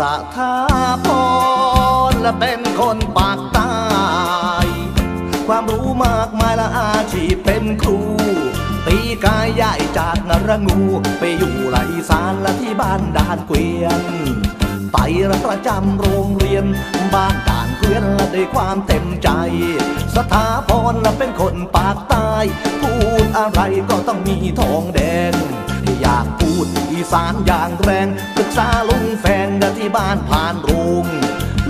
สถาพรและเป็นคนปากใต้ความรู้มากมายและอาชีพเป็นครู ตีกายใหญ่จากนรงู ไปอยู่ไหลสารและที่บ้านด่านเกวียน ไปประจำโรงเรียน บ้านด่านเกวียนและด้วยความเต็มใจ สถาพรและเป็นคนปากใต้พูดอะไรก็ต้องมีทองแดงอยาก ดอีสานอย่างแรงปรึกษาลุงแฟงและที่บ้านผ่านโรง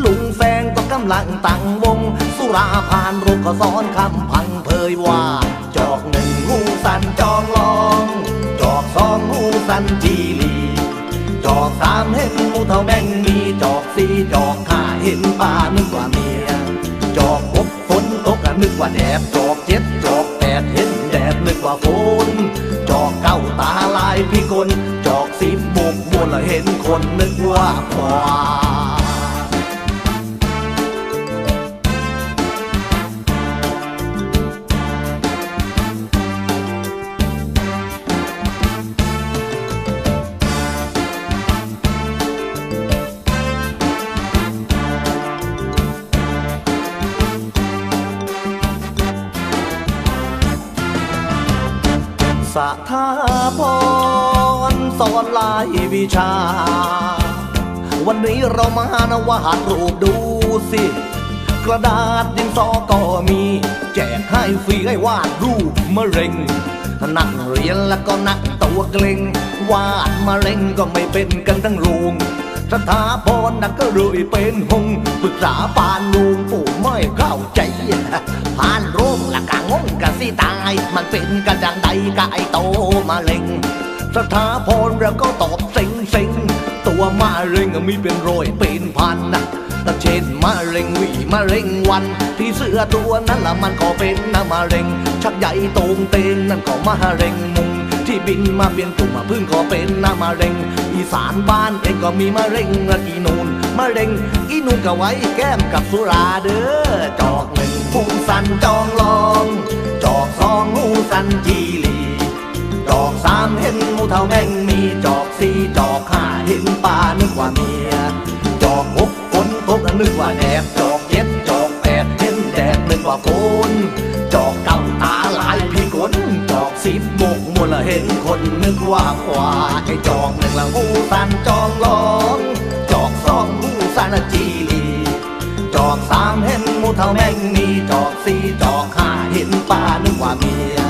ลุงแฟงก็กำลังตั้งวง สุราผ่านรงก็สอนคำพังเผยว่า จอกหนึ่งหูสันจองลอง จอกสองหูสันจีลีจอกสามเห็นหมูเท่าแมงมีจอกสี่จอกห้าเห็นป้านึกว่าเมีย จอกหกฝนตกอะนึกว่าแดดจอกเจ็ดจอกแปดเห็นแดดนึกว่าฝนายพี่คนจอกสิบบุกบนละเห็นคนนึกว่าควาย สถาพรสอนลายวิชา วันนี้เรามานวาดรูปดูสิ กระดาษดินสอก็มี แจกให้ฟรีให้วาดรูปมะเร็ง นักเรียนแล้วก็นักตัวเกรงวาดมะเร็งก็ไม่เป็นกันทั้งโรง สถาพรนักก็เลยเป็นหงปรึกษาปานลุงปู่ไม่เข้าใจผ่านโรมละกะงงกะสิตาย มันเป็นกันดังใดกะไอโตมะเร็ง สถาพรเราก็ตอบเซ็งเซ็งตัวมะเร็งมีเป็นร้อยเป็นพันนะต่เช่นมะเร็งวีมะเร็งวัน ที่เสื้อตัวนั้นละมันก็เป็นนะมะเร็ง ชักใหญ่โตงเตงนั่นก็มะเร็งมุงที่บินมาเปลี่ยนกลุ่มมาพึ่งก็เป็นนะมะเร็ง อีสานบ้านเองก็มีมะเร็งละอีนูนมะเร็งอีนูนก็ไว้แก้มกับสุราเด้อจอกหนึ่งพุงสันจองลอง จอกสองหูสันจีลีจอกสามเห็นมูเท่าแมงมีจอกสี่จอกห้าเห็นปลานึกว่าเมีย จอกหกฝนตกนึกว่าแดดจอกเจ็ดจอกแปดเห็นแดดนึกว่าฝนจอกเก้าตาลายพี่กนจอกสิบ มัวละเห็นคนนึกว่าควาไอ้จอกหนึ่งละหูสันจองลองจอกสองหูสันจีลีจอกสามเห็นมูเท่าแมงมีจอกสี่จอกห้าเห็นปลานึกว่าเมีย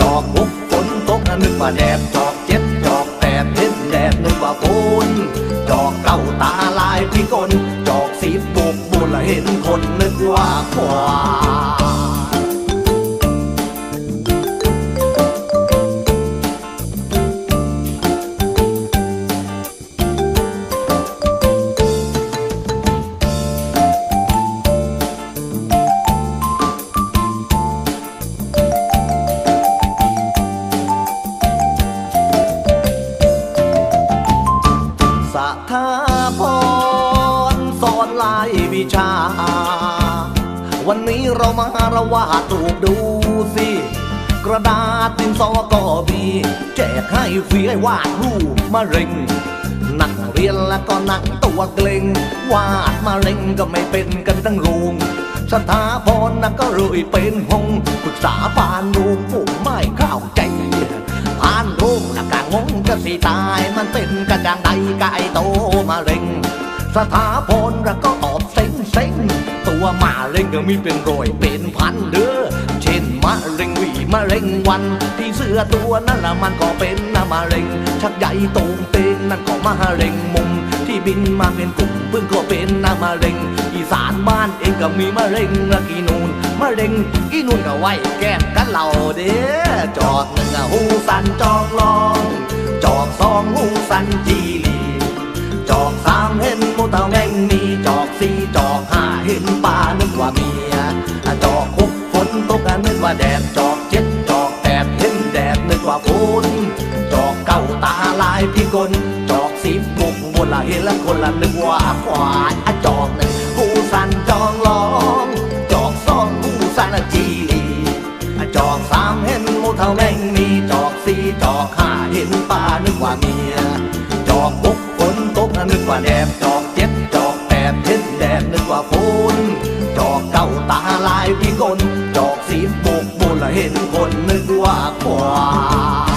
จอกหกฝนตกนึกว่าแดดจอกเจ็ดจอกแปดเห็นแดดนึกว่าฝนจอกเก้าตาลายพี่กนจอกสีบุกบุละเห็นคนนึกว่าควา วิชา วันนี้เรามาระวาดรูปดูสิ กระดาษดินสอก็มีแจกให้ฟรีให้วาดรูปมะเร็งนักเรียนแล้วก็นักตัวเกรงวาดมะเร็งก็ไม่เป็นกันทั้งโรงสถาพรนะก็เลยเป็นหงปรึกษาปานลุงผมไม่เข้าใจผ่านโรคละกะงงก็สิตายมันเป็นกันดังใดกะไอโตมะเร็ง สถาพรแล้วก็ ซ็งเซ็งตัวมะเร็งก็มีเป็นร้อยเป็นพันเด้อเช่นมะเร็งวีมะเร็งวัน ที่เสื้อตัวนั้นละมันก็เป็นนะมะเร็ง ชักใหญ่โตงเตงนั่นก็มะเร็งมุม ที่บินมาเป็นกลุ่มเพิ่งก็เป็นนะมะเร็ง อีสานบ้านเองก็มีมะเร็งละกีนูนมะเร็งอีนูนก็ไว้แก้มกันเหล่าเด้อจอกหนึ่งหูสันจอกลอง จอกสองหูสันจีลีจอกสามายพี่กนจอกสิบบุกบนละเห็นละคนละนึกว่าควายอะจอกหนึ่งหูสันจองลอง จอกสองหูสันจีลีอะจอกสามเห็นมูเท่าแมงมีจอกสี่จอกห้าเห็นปลานึกว่าเมีย จอกหกฝนตกนึกว่าแดดจอกเจ็ดจอกแปดเห็นแแดงนึกว่าฝนจอกเก้าตาลายพิกลจอกสีบุกบุลเห็นคนนึกว่าควาย